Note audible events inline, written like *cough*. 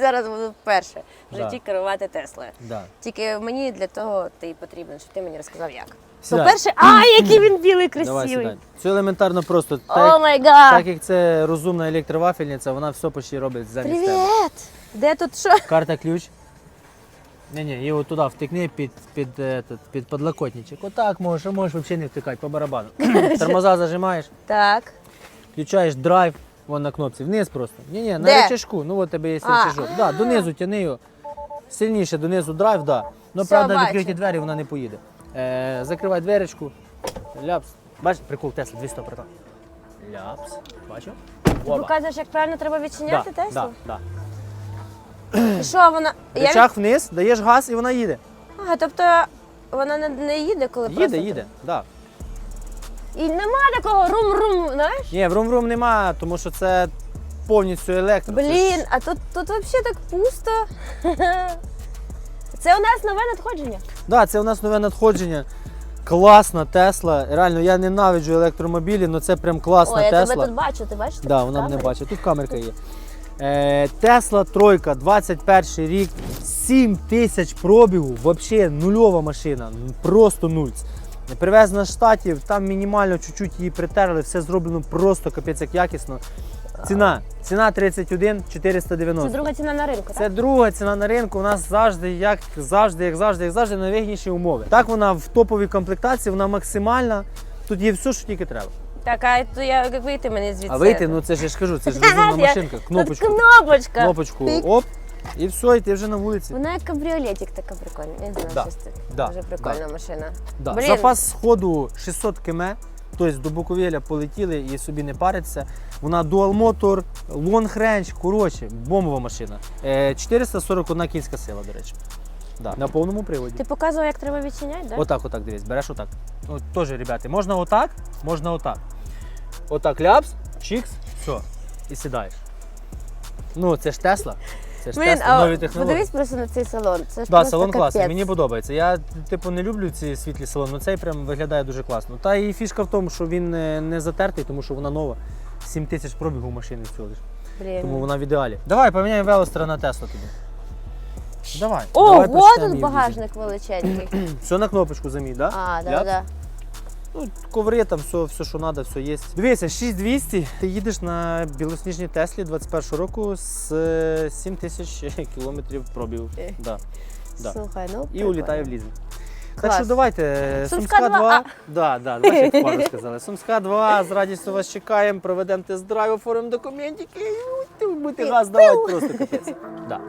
зараз буду вперше в Да. житті керувати Теслою. Да. Тільки мені для того ти потрібен, щоб ти мені розказав як. Сідай. По-перше, а який він білий Давай красивий. сідай. Це елементарно просто. О Так, май так гад! як це розумна електровафельниця, вона все почти робить замість тебе. Привіт! Де тут що? Карта ключ. Ні, ні, його туди втикни під, під, этот, під подлокотничок. Отак можеш, а можеш взагалі не втикати по барабану. *laughs* Тормоза зажимаєш, Так. включаєш драйв, вон на кнопці, вниз просто. Ні, ні, на Де? рычажку. Ну от тебе є А. рычажок. Да, донизу тяни його. Сильніше донизу драйв, да. Ну, Все, правда, бачу. відкриті двері вона не поїде. Е, закривай дверечку. Ляпс. Бачиш, прикол Тесла, 200 прота. Ляпс. Бачив? Ти Оба. показуєш, як правильно треба відчиняти да, Теслу? да, да. І що вона? *clears throat* Я від- Рычаг вниз, даєш газ і вона їде. Ага, тобто вона не, не їде, коли Їде, просто... їде. Да. І нема такого рум-рум, знаєш? Ні, врум-врум нема, тому що це повністю електро. Блін, а тут, тут взагалі так пусто. Це у нас нове надходження. Да, це у нас нове надходження. Класна Тесла. Реально, я ненавиджу електромобілі, але це прям класна Ой, я Тесла. тебе тут бачу, ти бачиш? Да, вона мене бачить. Тут камерка є. Е, Тесла тройка, 21 рік, 7 тисяч пробігу, взагалі нульова машина, просто нуль. Привезена з штатів, там мінімально чуть-чуть її притерли, все зроблено просто капець як якісно. Ціна. Ціна 31 490. Це друга ціна на ринку, Це так? друга ціна на ринку. У нас завжди, як завжди, як завжди, як завжди, найвигідніші умови. Так вона в топовій комплектації, вона максимальна. Тут є все, що тільки треба. Так, а то я як вийти мені звідси? А вийти, ну це ж я ж кажу, це ж розумна *laughs* машинка. Тут Кнопочку, кнопочка. кнопочку, оп, і все, і ти вже на вулиці. Вона як кабріолетик така прикольна. Я не знаю, Да, щось це да, дуже прикольна машина. Да. Блін. Запас ходу 600 км, тобто до Буковеля полетіли і собі не париться. Вона дуал мотор, long range, коротше, бомбова машина. Е, 441 кінська сила, до речі. Да. На повному приводі. Ти показував, як треба відчиняти, так? Отак, отак, дивись, береш отак. От теж, ребята, можна отак, можна отак. Отак ляпс, чікс, все. І сідаєш. Ну, це ж Тесла. Це ж Блін, Тесла, а нові технології. подивись просто на цей салон. Це ж Да, просто салон класний, мені подобається. Я типу не люблю ці світлі салони, але цей прям виглядає дуже класно. Та і фішка в тому, що він не, не затертий, тому що вона нова. 7 тисяч пробігу машини всього лиш. Блін. Тому вона в ідеалі. Давай поміняємо велостера на Тесла тобі. Давай. О, давай вот почнемо тут її багажник величенький. Все на кнопочку замій, да? А, да, Ляп. да. Ну, коври там, все, все, що треба, все є. Дивися, 6200, ти їдеш на білосніжній Теслі 21 року з е, 7 тисяч кілометрів пробігу. Да. Да. Слухай, ну І улітає в лізинг. Так що давайте, е, Сумська Сумська 2, 2. а. Да, да, бачите, як пару сказали. Сумська 2, з радістю вас чекаємо, проведемо тест-драйв, оформимо документики і будете газ давати просто капець. Да.